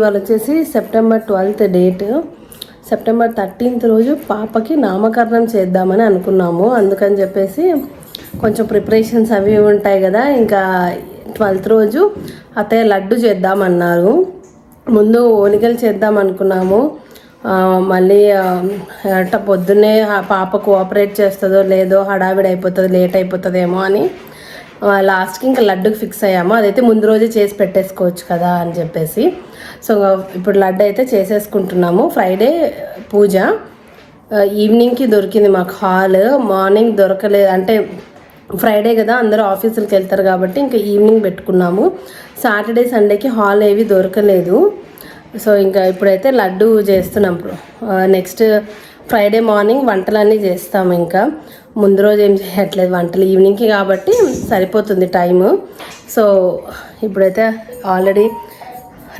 ఇవాళ వచ్చేసి September twelfth date. September thirteenth రోజు పాపకి నామకరణం చేద్దామని అనుకున్నాము. అందుకని చెప్పేసి కొంచెం ప్రిపరేషన్స్ అవి ఉంటాయి కదా ఇంకా ట్వెల్త్ రోజు అత్తయ్య లడ్డు చేద్దామన్నారు. ముందు ఓనికలు చేద్దాం అనుకున్నాము మళ్ళీ అట్ట పొద్దున్నే పాప కోఆపరేట్ చేస్తుందో లేదో హడావిడి అయిపోతుంది లేట్ అయిపోతుందేమో అని లాస్ట్కి ఇంకా లడ్డుకి ఫిక్స్ అయ్యాము. అదైతే ముందు రోజే చేసి పెట్టేసుకోవచ్చు కదా అని చెప్పేసి. సో ఇప్పుడు లడ్డు అయితే చేసేసుకుంటున్నాము. ఫ్రైడే పూజ. ఈవినింగ్కి దొరికింది మాకు హాల్. మార్నింగ్ దొరకలేదు. అంటే ఫ్రైడే కదా అందరూ ఆఫీసులకు వెళ్తారు కాబట్టి ఇంకా ఈవినింగ్ పెట్టుకున్నాము. సాటర్డే సండేకి హాల్ ఏవి దొరకలేదు. సో ఇంకా ఇప్పుడైతే లడ్డు చేస్తున్నాం. నెక్స్ట్ ఫ్రైడే మార్నింగ్ వంటలన్నీ చేస్తాం ఇంకా. ముందు రోజు ఏం చేయట్లేదు వంటలు ఈవినింగ్కి కాబట్టి సరిపోతుంది టైము. సో ఇప్పుడైతే ఆల్రెడీ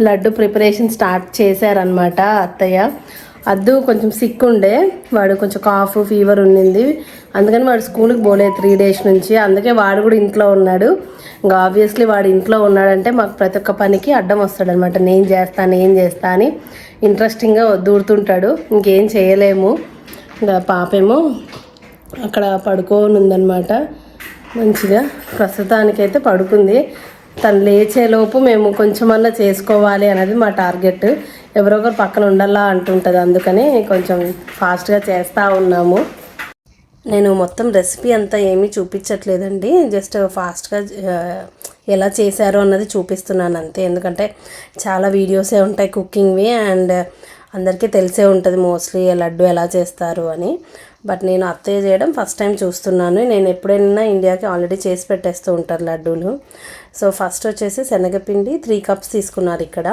లడ్డు ప్రిపరేషన్ స్టార్ట్ చేశారనమాట అత్తయ్య. అద్దు కొంచెం సిక్ ఉండే వాడు కొంచెం కాఫ్ ఫీవర్ ఉండింది అందుకని వాడు స్కూల్కి పోలేదు త్రీ డేస్ నుంచి. అందుకే వాడు కూడా ఇంట్లో ఉన్నాడు. ఇంకా ఆబ్వియస్లీ వాడు ఇంట్లో ఉన్నాడంటే మాకు ప్రతి ఒక్క పనికి అడ్డం వస్తాడనమాట నేను చేస్తా నేను చేస్తా అని ఇంట్రెస్టింగ్గా దూరుతుంటాడు. ఇంకేం చేయలేము. ఇంకా పాపేమో అక్కడ పడుకోనుందనమాట మంచిగా ప్రస్తుతానికైతే పడుకుంది. తను లేచేలోపు మేము కొంచెమన్నా చేసుకోవాలి అనేది మా టార్గెట్. ఎవరో ఒకరు పక్కన ఉండాలా అంటుంటుంది. అందుకని కొంచెం ఫాస్ట్గా చేస్తూ ఉన్నాము. నేను మొత్తం రెసిపీ అంతా ఏమీ చూపించట్లేదండి. జస్ట్ ఫాస్ట్గా ఎలా చేశారో అన్నది చూపిస్తున్నాను అంతే. ఎందుకంటే చాలా వీడియోసే ఉంటాయి కుకింగ్వి. అండ్ అందరికీ తెలిసే ఉంటుంది మోస్ట్లీ లడ్డు ఎలా చేస్తారు అని. బట్ నేను అత్తయ్య చేయడం ఫస్ట్ టైం చూస్తున్నాను. నేను ఎప్పుడైనా ఇండియాకి ఆల్రెడీ చేసి పెట్టేస్తూ ఉంటారు లడ్డూలు. సో ఫస్ట్ వచ్చేసి శనగపిండి త్రీ కప్స్ తీసుకున్నారు ఇక్కడ.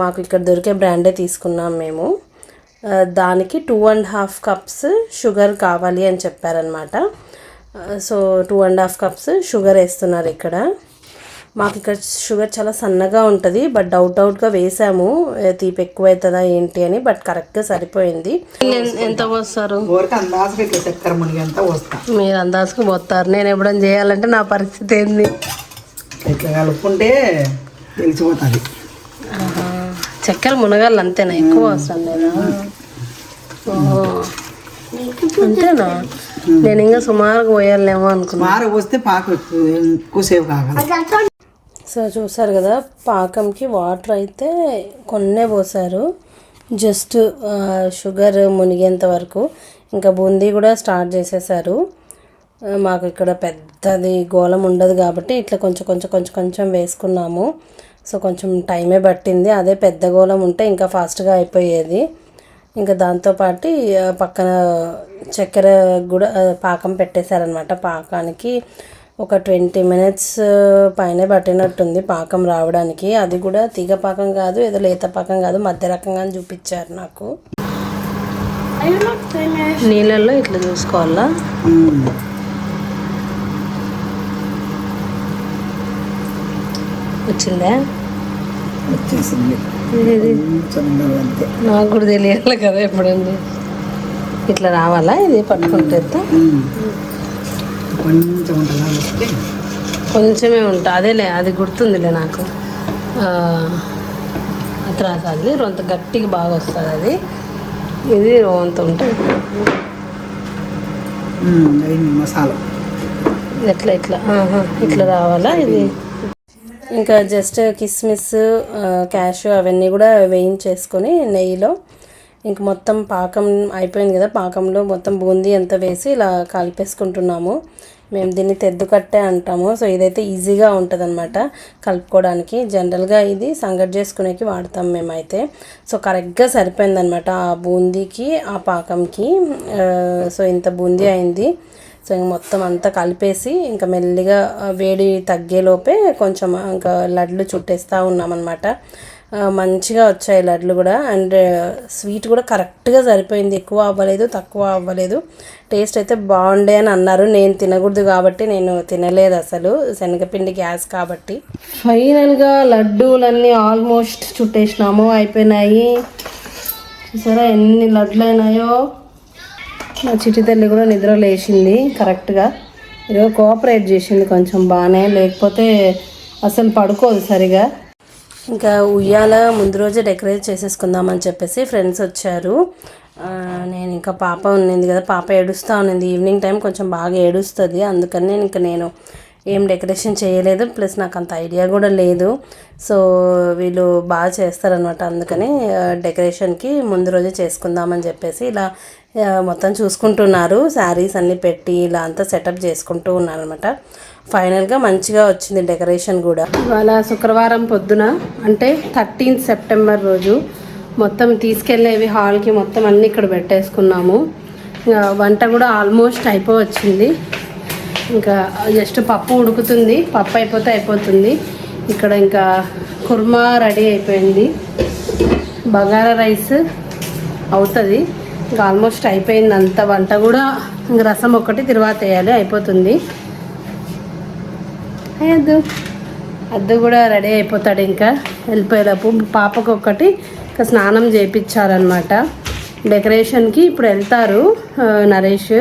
మాకు ఇక్కడ దొరికే బ్రాండే తీసుకున్నాం మేము. దానికి two and half cups sugar కావాలి అని చెప్పారనమాట so two and half cups sugar వేస్తున్నారు ఇక్కడ. మాకు ఇక్కడ షుగర్ చాలా సన్నగా ఉంటుంది బట్ డౌట్ డౌట్గా వేసాము తీపి ఎక్కువ అవుతుందా ఏంటి అని బట్ కరెక్ట్గా సరిపోయింది. ఎంత పోస్తారు? మీరు అందాజుకు పోతారు నేను ఎప్పుడైనా చేయాలంటే నా పరిస్థితి ఏంది? ఇట్లా కలుపుకుంటే తెలిసిపోతుంది. చక్కెర మునగాలి అంతేనా? ఎక్కువ అవసరం లేదా ఓహో అంతేనా? నేను ఇంకా సుమారుగా పోయాలేమో అనుకున్నా. వస్తే పాకు ఎక్కువ ఎక్కువసేపు కాగలదు. సో చూసారు కదా పాకంకి వాటర్ అయితే కొన్నే పోసారు. జస్ట్ షుగర్ మునిగేంత వరకు. ఇంకా బూందీ కూడా స్టార్ట్ చేసేసారు. మాకు ఇక్కడ పెద్దది గోళం ఉండదు కాబట్టి ఇట్లా కొంచెం కొంచెం కొంచెం కొంచెం వేసుకున్నాము. సో కొంచెం టైమే పట్టింది. అదే పెద్ద గోళం ఉంటే ఇంకా ఫాస్ట్గా అయిపోయేది. ఇంకా దాంతోపాటు పక్కన చక్కెర కూడా పాకం పెట్టేశారనమాట పాకానికి ఒక ట్వంటీ మినిట్స్ పైన పట్టినట్టుంది పాకం రావడానికి. అది కూడా తీగ పాకం కాదు ఏదో లేత పాకం కాదు మధ్య రకంగా అని చూపించారు నాకు. నీళ్ళల్లో ఇట్లా చూసుకోవాలా? వచ్చిందా? వచ్చేసింది నాకు కూడా తెలియాలి కదా ఎప్పుడండి. ఇట్లా రావాలా? ఇది పట్టుకుంటే కొంచెం ఉంటుందా? వస్తే కొంచెమే ఉంటా. అదేలే అది గుర్తుందిలే నాకు. అత్రాస అది రొంత గట్టిగా బాగా వస్తుంది అది. ఇది రొంత ఉంటుంది మసాలా. ఎట్లా ఇట్లా. ఇట్లా రావాలా ఇది? ఇంకా జస్ట్ కిస్మిస్ క్యాష్ అవన్నీ కూడా వేయించేసుకొని నెయ్యిలో ఇంక మొత్తం పాకం అయిపోయింది కదా పాకంలో మొత్తం బూందీ అంతా వేసి ఇలా కలిపేసుకుంటున్నాము. మేము దీన్ని తెద్దు కట్టే అంటాము. సో ఇదైతే ఈజీగా ఉంటుంది అనమాట కలుపుకోవడానికి. జనరల్గా ఇది సంగటి చేసుకునేకి వాడతాం మేమైతే. సో కరెక్ట్గా సరిపోయిందనమాట ఆ బూందీకి ఆ పాకంకి. సో ఇంత బూందీ అయింది. సో ఇంక మొత్తం అంతా కలిపేసి ఇంకా మెల్లిగా వేడి తగ్గేలోపే కొంచెం ఇంకా లడ్లు చుట్టేస్తూ ఉన్నామన్నమాట. మంచిగా వచ్చాయి లడ్లు కూడా. అండ్ స్వీట్ కూడా కరెక్ట్గా సరిపోయింది. ఎక్కువ అవ్వలేదు తక్కువ అవ్వలేదు. టేస్ట్ అయితే బాగుండే అని అన్నారు. నేను తినకూడదు కాబట్టి నేను తినలేదు అసలు. శనగపిండి గ్యాస్ కాబట్టి. ఫైనల్గా లడ్డూలన్నీ ఆల్మోస్ట్ చుట్టేసినాము. అయిపోయినాయి. చూసారా ఎన్ని లడ్లు అయినాయో చిట్టి తల్లి కూడా నిద్ర లేచింది కరెక్ట్గా. ఈరోజు కోఆపరేట్ చేసింది కొంచెం బాగానే. లేకపోతే అసలు పడుకోదు సరిగా. ఇంకా ఉయ్యాల ముందు రోజే డెకరేట్ చేసేసుకుందామని చెప్పేసి ఫ్రెండ్స్ వచ్చారు. నేను ఇంకా పాప ఉన్నింది కదా పాప ఏడుస్తూ ఉన్నింది. ఈవినింగ్ టైం కొంచెం బాగా ఏడుస్తుంది. అందుకని నేను ఇంకా నేను ఏం డెకరేషన్ చేయలేదు. ప్లస్ నాకు అంత ఐడియా కూడా లేదు. సో వీళ్ళు బాగా చేస్తారనమాట అందుకని డెకరేషన్కి ముందు రోజే చేసుకుందామని చెప్పేసి ఇలా మొత్తం చూసుకుంటున్నారు. శారీస్ అన్నీ పెట్టి ఇలా అంతా సెటప్ చేసుకుంటూ ఉన్నారనమాట ఫైనల్గా మంచిగా వచ్చింది డెకరేషన్ కూడా. ఇవాళ శుక్రవారం పొద్దున అంటే థర్టీన్త్ సెప్టెంబర్ రోజు మొత్తం తీసుకెళ్ళేవి హాల్కి మొత్తం అన్నీ ఇక్కడ పెట్టేసుకున్నాము. వంట కూడా ఆల్మోస్ట్ అయిపోవచ్చింది ఇంకా జస్ట్ పప్పు ఉడుకుతుంది పప్పు అయిపోతే అయిపోతుంది. ఇక్కడ ఇంకా కుర్మా రెడీ అయిపోయింది. బగారా రైస్ అవుతుంది. ఇంకా ఆల్మోస్ట్ అయిపోయింది అంత. వంట కూడా ఇంకా రసం ఒకటి తిరువాత వేయాలి అయిపోతుంది. అద్దు. అద్దు కూడా రెడీ అయిపోతాడు ఇంకా. వెళ్ళిపోయేటప్పుడు పాపకు ఒకటి ఇంకా స్నానం చేయించారనమాట డెకరేషన్కి ఇప్పుడు వెళ్తారు నరేష్.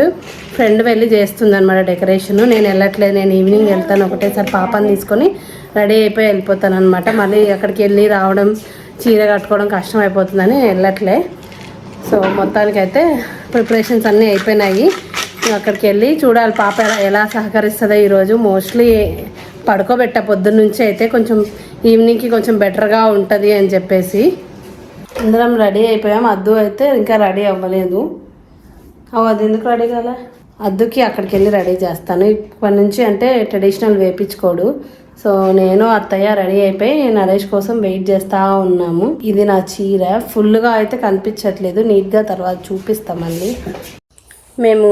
ఫ్రెండ్ వెళ్ళి చేస్తుంది అనమాట డెకరేషన్. నేను వెళ్ళట్లేదు నేను ఈవినింగ్ వెళ్తాను ఒకటేసారి పాపని తీసుకొని రెడీ అయిపోయి వెళ్ళిపోతాను అనమాట మళ్ళీ అక్కడికి వెళ్ళి రావడం చీర కట్టుకోవడం కష్టం అయిపోతుందని వెళ్ళట్లే. సో మొత్తానికైతే ప్రిపరేషన్స్ అన్నీ అయిపోయినాయి. అక్కడికి వెళ్ళి చూడాలి పాప ఎలా ఎలా సహకరిస్తుందో ఈరోజు. మోస్ట్లీ పడుకోబెట్ట పొద్దున్న నుంచి అయితే కొంచెం ఈవినింగ్కి కొంచెం బెటర్గా ఉంటుంది అని చెప్పేసి. అందరం రెడీ అయిపోయాం. అద్దు అయితే ఇంకా రెడీ అవ్వలేదు. అవు అది ఎందుకు రెడీ కాలే? అద్దుకి అక్కడికి వెళ్ళి రెడీ చేస్తాను. ఇప్పటి నుంచి అంటే ట్రెడిషనల్ వేపించుకోడు. సో నేను అత్తయ్య రెడీ అయిపోయి నరేష్ కోసం వెయిట్ చేస్తూ ఉన్నాము. ఇది నా చీర. ఫుల్గా అయితే కనిపించట్లేదు. నీట్గా తర్వాత చూపిస్తాం మళ్ళీ. మేము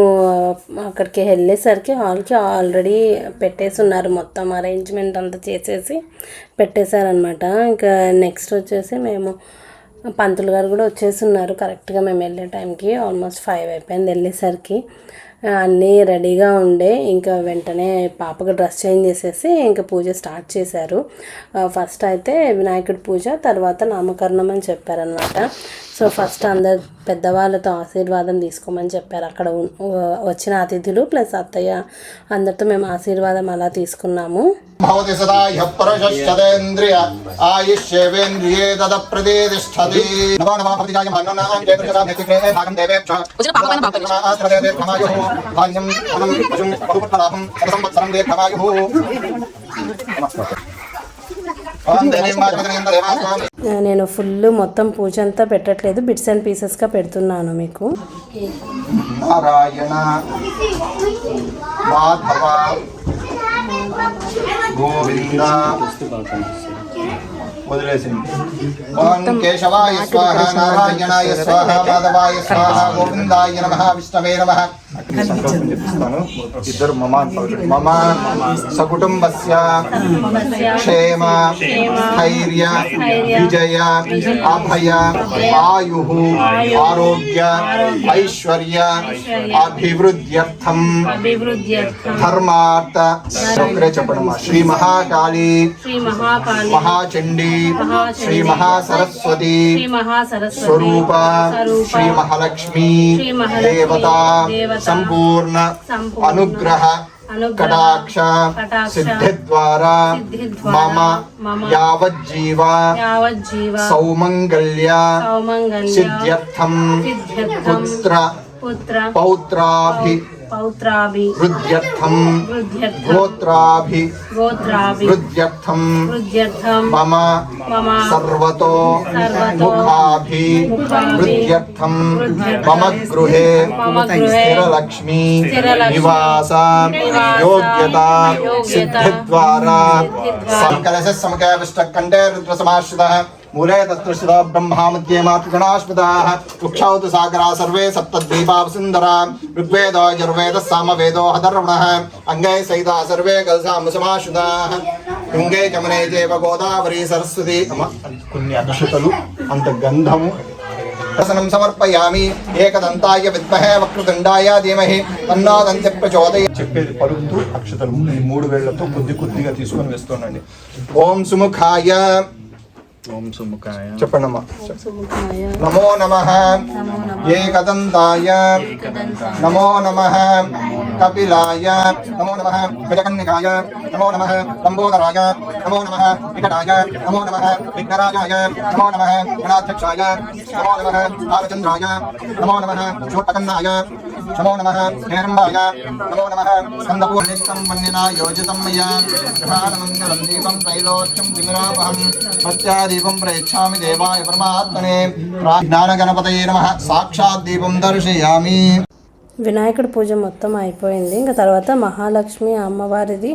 అక్కడికి వెళ్ళేసరికి హాల్కి ఆల్రెడీ పెట్టేసి ఉన్నారు మొత్తం అరేంజ్మెంట్ అంతా చేసేసి పెట్టేశారనమాట ఇంకా నెక్స్ట్ వచ్చేసి మేము పంతులు గారు కూడా వచ్చేసి ఉన్నారు కరెక్ట్గా మేము వెళ్ళే టైంకి ఆల్మోస్ట్ ఫైవ్ అయిపోయింది వెళ్ళేసరికి. అన్నీ రెడీగా ఉండే. ఇంకా వెంటనే పాపకు డ్రెస్ చేంజ్ చేసేసి ఇంకా పూజ స్టార్ట్ చేశారు. ఫస్ట్ అయితే వినాయకుడి పూజ తర్వాత నామకరణం అని చెప్పారనమాట సో ఫస్ట్ అందరు పెద్దవాళ్ళతో ఆశీర్వాదం తీసుకోమని చెప్పారు. అక్కడ వచ్చిన అతిథులు ప్లస్ అత్తయ్య అందరితో మేము ఆశీర్వాదం అలా తీసుకున్నాము. Thank you. నేను ఫుల్ మొత్తం పూజ అంతా పెట్టట్లేదు. బిట్స్ అండ్ పీసెస్గా పెడుతున్నాను మీకు. నారాయణ మాధవ గోవింద వదిలేసింది. ఓం కేశవాయ స్వాహ నారాయణాయ స్వాహ మాధవాయ స్వాహ గోవిందాయ నమ విష్ణవే నమ. సంకల్పం చెప్పిస్తాను ఇద్దరు మమ. మమ సకుటుంబస్య క్షేమ స్థైర్య విజయ అభయ ఆయు ఆరోగ్య ఐశ్వర్య అభివృద్ధ్యర్థం ధర్మార్థ. ఒక్కరే చెప్పండి శ్రీ మహాకాళి మహాచండీ శ్రీ మహాసరస్వతి స్వరూప శ్రీ మహాలక్ష్మి దేవత, సంపూర్ణ సంపూర్ణ, అనుగ్రహ అనుగ్రహ, కటాక్ష కటాక్ష, సిద్ధి ద్వారా సిద్ధిద్వారా మమ మమ యావజ్జీవ యావజ్జీవ సౌమంగళ్య సౌమంగళ్య సిద్ధ్యర్థం సిద్ధ్యర్థం పుత్ర పుత్ర పౌత్రాభి पौत्राभि। गोत्राभि। मम मम सर्वतो मुखाभि। मम गृहे निवास। योग्यता। सिद्धिद्वारा। समकलशः समकविष्टः रुद्रसमाश्रितः। నివాస నివాస యోగ్యత యోగ్యత సిద్ధిద్వారా సిద్ధిద్వారా సంకలశ సమకవిష్టకంఠే రుద్రసమాశ్రితः మూలే తత్ర శివ బ్రహ్మా మధ్యే మాతృగణాశ్వతాः వృక్షౌ తు సాగరా సర్వే సప్తద్వీపావసుందరా ఋగ్వేదో యజుర్వేద సామవేదో హధర్వణः అంగై సహితా సర్వే కలసామసమాశ్రితాः గంగే జమునే చేవ గోదావరి సరస్వతి కొన్ని అక్షతలు అంత గంధము ప్రసనం సమర్పయామి ఏకదంతాయ విద్మహే వక్రతుండాయ ధీమహి తన్నో దంత్య ప్రచోదయ చెప్పేది పలుకుతూ అక్షతలు మూడు వేళ్ళతో కొద్ది కొద్దిగా తీసుకొని వేస్తుండండి ఓం సుముఖాయ ఓం సుముఖాయ చెప్పండమ్మా నమో నమ ఏ కదంతాయ నమో నమ కపిలాయ నమో నమ గజకన్నికాయ నమో నమ లంబోదరాయ నమో నమ వికటాయ నమో నమ విఘ్నరాజాయ నమో నమ గణాధ్యక్షాయ నమో నమ రామచంద్రాయ నమో నమ శివపకన్నాయ नमो नमः हेरम्बाय नमो नमः स्कन्दपूर्णितं वन्यना योजितं मया प्रधानमङ्गलं दीपं त्रैलोक्यं तिमिरापहं प्रत्यादीपं प्रयच्छामि देवाय परमात्मने ज्ञानगणपतये नमः साक्षात् दीपं दर्शयामि వినాయకుడి పూజ మొత్తం అయిపోయింది ఇంకా తర్వాత మహాలక్ష్మి అమ్మవారిది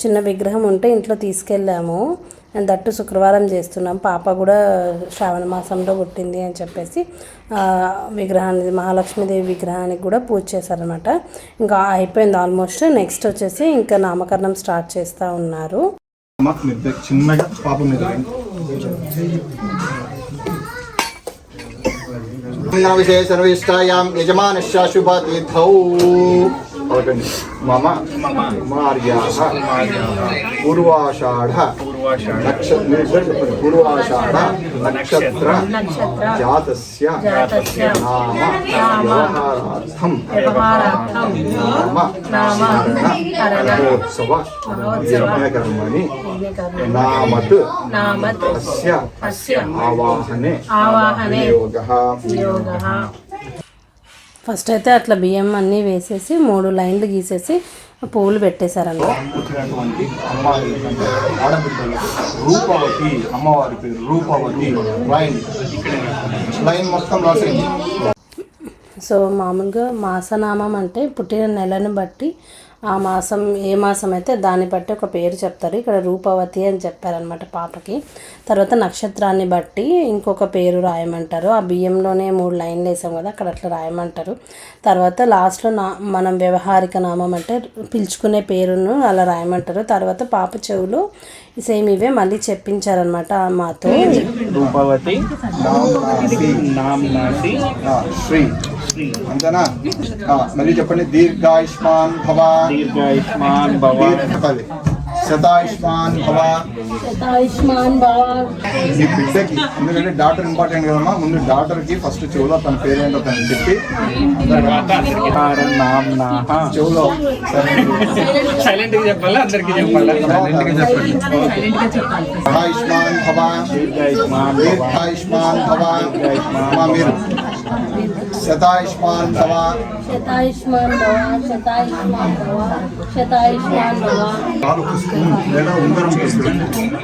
చిన్న విగ్రహం ఉంటే ఇంట్లో తీసుకెళ్ళాము అండ్ దట్టు శుక్రవారం చేస్తున్నాం. పాప కూడా శ్రావణ మాసంలో పుట్టింది అని చెప్పేసి ఆ, విగ్రహానికి మహాలక్ష్మీదేవి విగ్రహానికి కూడా పూజ చేశారనమాట ఇంకా అయిపోయింది ఆల్మోస్ట్. నెక్స్ట్ వచ్చేసి ఇంకా నామకరణం స్టార్ట్ చేస్తూ ఉన్నారు. చిన్నగా పాప మీద విశేషర్విష్టాయాం యజమానస్య శుభతీర్థౌ అవటండి మమ కుమార్యాः పూర్వాషాఢ నక్ష- మీరు కూడా చెప్పండి. పూర్వాషాఢ నక్షత్ర జాతస్య నామ వ్యవహారార్థం నామ స్మరణ మహోత్సవ యజ్ఞకర్మణి నామత్ అస్య ఆవాహనే వినియోగః ఫస్ట్ అయితే అట్లా బియ్యం అన్నీ వేసేసి మూడు లైన్లు గీసేసి పువ్వులు పెట్టేశారన్నమాట పుట్టినటువంటి అమ్మాయి అంటే ఆడబిడ్డలు రూపవతి అమ్మవారి పేరు రూపవతి లైన్. లైన్ మొత్తం రాసేయండి. సో మామూలుగా మాసనామం అంటే పుట్టిన నెలను బట్టి ఆ మాసం ఏ మాసం అయితే దాన్ని బట్టి ఒక పేరు చెప్తారు. ఇక్కడ రూపవతి అని చెప్పారనమాట పాపకి. తర్వాత నక్షత్రాన్ని బట్టి ఇంకొక పేరు రాయమంటారు. ఆ బియ్యంలోనే మూడు లైన్లు వేసాం కదా అక్కడ అట్లా రాయమంటారు. తర్వాత లాస్ట్లో నా మనం వ్యవహారిక నామం అంటే పిలుచుకునే పేరును అలా రాయమంటారు. తర్వాత పాప చెవులు సేమ్ ఇవే మళ్ళీ చెప్పించారనమాట మాతో. రూపవతి శ్రీ. అంతేనా? మళ్ళీ చెప్పండి. దీర్ఘాయుష్మాన్ భవ. దీర్ఘాయుష్మాన్ భవ. దీర్ఘపది శతాయుష్మాన్ భవ. ఆయుష్మాన్ బాబా మీ బిడ్డకి ఎందుకంటే డాక్టర్ ఇంపార్టెంట్ కదమ్మా. ముందు డాక్టర్కి ఫస్ట్ చెవులో తన పేరేంటో తనకి చెప్పి. చెవులో. సైలెంట్గా చెప్పాలా? అందరికి చెప్పాలా? ఆయుష్మాన్ భవ. దీర్ఘాయుష్మాన్ భవ. దీర్ఘాయుష్మాన్ భవ మీరు. శతాయుష్మాన్ భవ. శతాయుష్మాన్ భవ శతాయుష్మాన్ భవ శతాయుష్మాన్ భవ. కాలు ఒక స్పూన్ లేదా ఉంగరం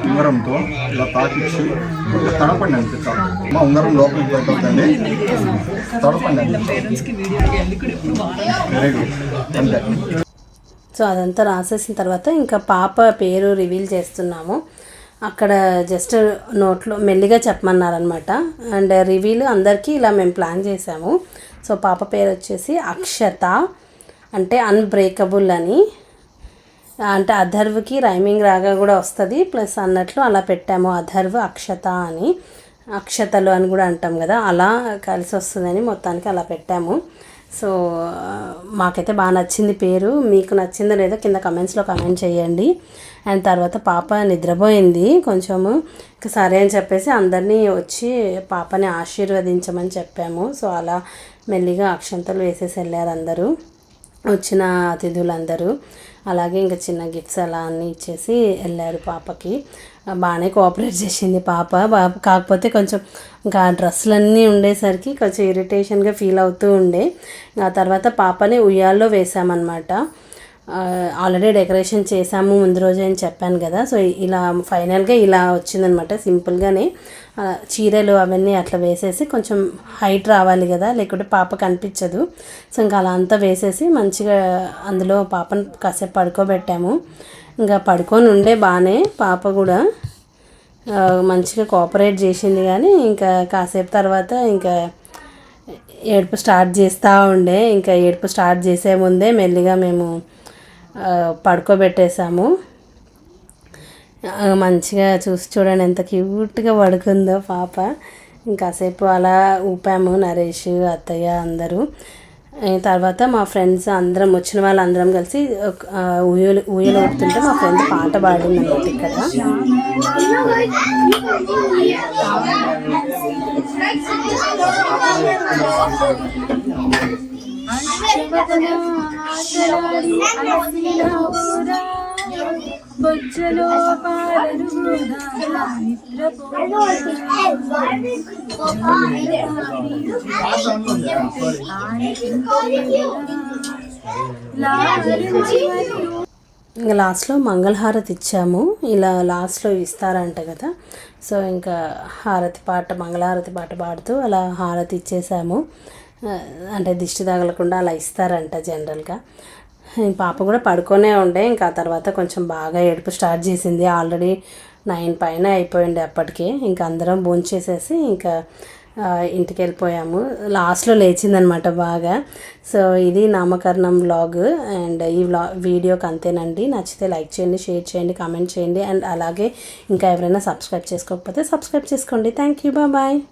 ఉంగరంతో ఇలా తాకిచ్చి తడపండి అంతే చాలు. మా ఉంగరం లోపలికి వెళ్ళిపోతుంది తడపండి అంతే. వెరీ గుడ్ అంతే. సో అదంతా రాసేసిన తర్వాత ఇంకా పాప పేరు రివీల్ చేస్తున్నాము. అక్కడ జస్ట్ నోట్లో మెల్లిగా చెప్పమన్నారనమాట అండ్ రివీల్ అందరికీ ఇలా మేము ప్లాన్ చేసాము. సో పాప పేరు వచ్చేసి అక్షత అంటే అన్బ్రేకబుల్ అని. అంటే అధర్వ్కి రైమింగ్ రాగా కూడా వస్తుంది. ప్లస్ అన్నట్లు అలా పెట్టాము అధర్వ్ అక్షత అని. అక్షతలు అని కూడా అంటాం కదా అలా కలిసి వస్తుందని మొత్తానికి అలా పెట్టాము. సో మాకైతే బాగా నచ్చింది పేరు. మీకు నచ్చిందో లేదో కింద కమెంట్స్లో కమెంట్ చేయండి. అండ్ తర్వాత పాప నిద్రపోయింది. కొంచెము సరే అని చెప్పేసి అందరినీ వచ్చి పాపని ఆశీర్వదించమని చెప్పాము. సో అలా మెల్లిగా అక్షంతలు వేసేసి వెళ్ళారు అందరూ. వచ్చిన అతిథులందరూ. అలాగే ఇంకా చిన్న గిఫ్ట్స్ అలా అన్నీ ఇచ్చేసి వెళ్ళారు పాపకి. బాగానే కోఆపరేట్ చేసింది పాప. బా- కాకపోతే కొంచెం ఇంకా డ్రెస్సులు డ్రెస్సులన్నీ ఉండేసరికి కొంచెం ఇరిటేషన్గా ఫీల్ అవుతూ ఉండే. ఆ తర్వాత పాపని ఉయ్యాల్లో వేసామన్నమాట ఆల్రెడీ డెకరేషన్ చేసాము ముందు రోజే అని చెప్పాను కదా. సో ఇలా ఫైనల్గా ఇలా వచ్చిందనమాట. సింపుల్గానే చీరలు అవన్నీ అట్లా వేసేసి కొంచెం హైట్ రావాలి కదా లేకుంటే పాప కనిపించదు. సో ఇంకా అలా అంతా వేసేసి మంచిగా అందులో పాపను కాసేపు పడుకోబెట్టాము. ఇంకా పడుకొని ఉండే బాగానే పాప కూడా మంచిగా కోఆపరేట్ చేసింది కానీ ఇంకా కాసేపు తర్వాత ఇంకా ఏడుపు స్టార్ట్ చేస్తూ ఉండే. ఇంకా ఏడుపు స్టార్ట్ చేసే ముందే మెల్లిగా మేము పడుకోబెట్టేశాము. పడుకోబెట్టేసాము మంచిగా చూసి చూడండి ఎంత క్యూట్గా పడుకుందో పాప. ఇంకాసేపు అలా ఊపాము నరేష్ అత్తయ్య అందరూ. తర్వాత మా ఫ్రెండ్స్ అందరం వచ్చిన వాళ్ళందరం కలిసి ఒక- ఊయలు ఊయలు ఊపుతుంటే మా ఫ్రెండ్ పాట పాడింది అన్నమాట ఇక్కడ. బొజ్జలో పాలరు ఇంకా లాస్ట్లో మంగళహారతి ఇచ్చాము. ఇలా లాస్ట్లో ఇస్తారంట కదా. సో ఇంకా హారతి పాట మంగళహారతి పాట పాడుతూ అలా హారతి ఇచ్చేసాము. అంటే దిష్టి తగలకుండా అలా ఇస్తారంట జనరల్గా. పాప కూడా పడుకొనే ఉండే ఇంకా తర్వాత కొంచెం బాగా ఏడుపు స్టార్ట్ చేసింది. ఆల్రెడీ నైన్ పైన అయిపోయింది అప్పటికే. ఇంకా అందరం భోంచేసేసి ఇంకా ఇంటికి వెళ్ళిపోయాము లాస్ట్లో లేచిందనమాట బాగా. సో ఇది నామకరణం వ్లాగ్. అండ్ ఈ వ్లా వీడియోకి అంతేనండి. నచ్చితే లైక్ చేయండి షేర్ చేయండి కామెంట్ చేయండి. అండ్ అలాగే ఇంకా ఎవరైనా సబ్స్క్రైబ్ చేసుకోకపోతే సబ్స్క్రైబ్ చేసుకోండి. Thank you. బాయ్.